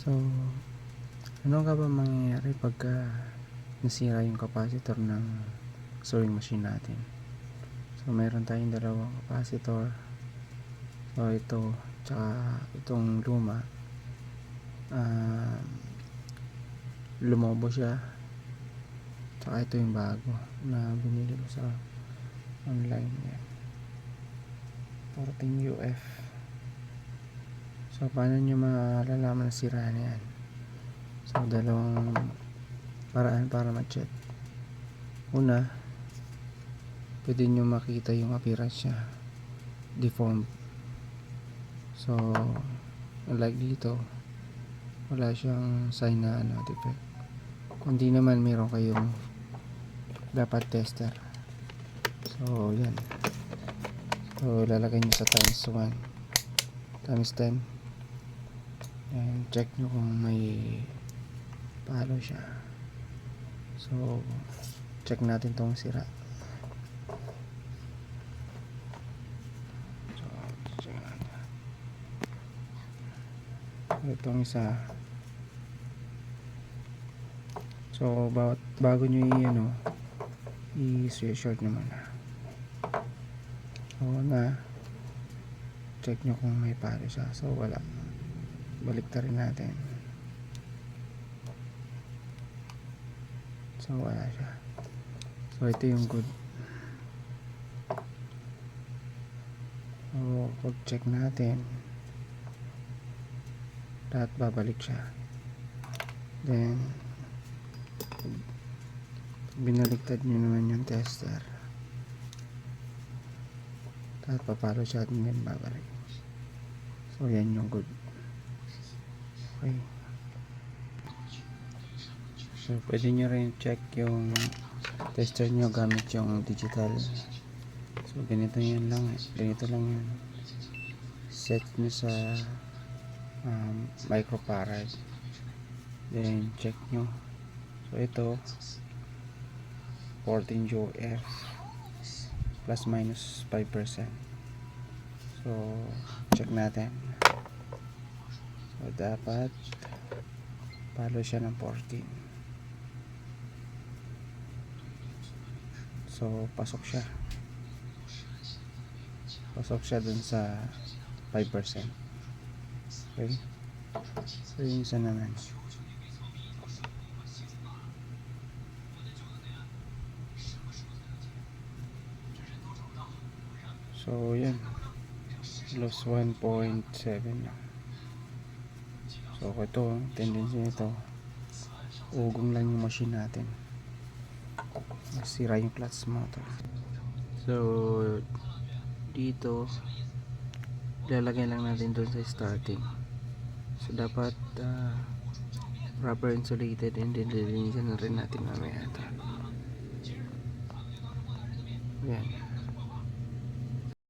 So, ano ka ba mangyayari pagka nasira yung capacitor ng sewing machine natin? So, meron tayong dalawang capacitor. So, ito, tsaka itong luma. Ah, lumobo siya. Tsaka ito yung bago na binili ko sa online. Yan. 14 UF. So, paano nyo malalaman na sira na yan? So, dalawang paraan para ma-check. Una, pwede nyo makita yung appearance niya. Deformed. So, unlike dito, wala siyang sign na ano, defect. Kung di naman, meron kayong dapat tester. So, yan. So, lalagay nyo sa times 1. Times 10. And check nyo kung may palo siya. So, check natin tong sira. So, check natin. Itong isa. So, bawat, bago nyo i, ano, i-short nyo muna. So, na, check nyo kung may palo siya. So, wala balik rin natin. So wala siya. So ito yung good. So pag check natin lahat babalik siya. Then binaliktad nyo naman yung tester. Lahat papalo siya at babalik. So yan yung good Okay. So, pwede nyo rin check yung tester nyo gamit yung digital. So, ganito yan lang. Ganito lang yan. Set nyo sa um, microfarad. Then, check nyo. So, ito 14 UF plus minus 5%. So, check natin. So, dapat palo siya ng 14. So, pasok siya. Pasok siya dun sa 5%. Okay? So, yung isa naman. So, yan. Loss 1.7 lang. So ito, tendency nito ugong lang yung machine natin. Masira yung clutch motor. So dito lalagay lang natin doon sa starting. So dapat uh, rubber insulated and then lilinisan na rin natin mamaya ito. Yan.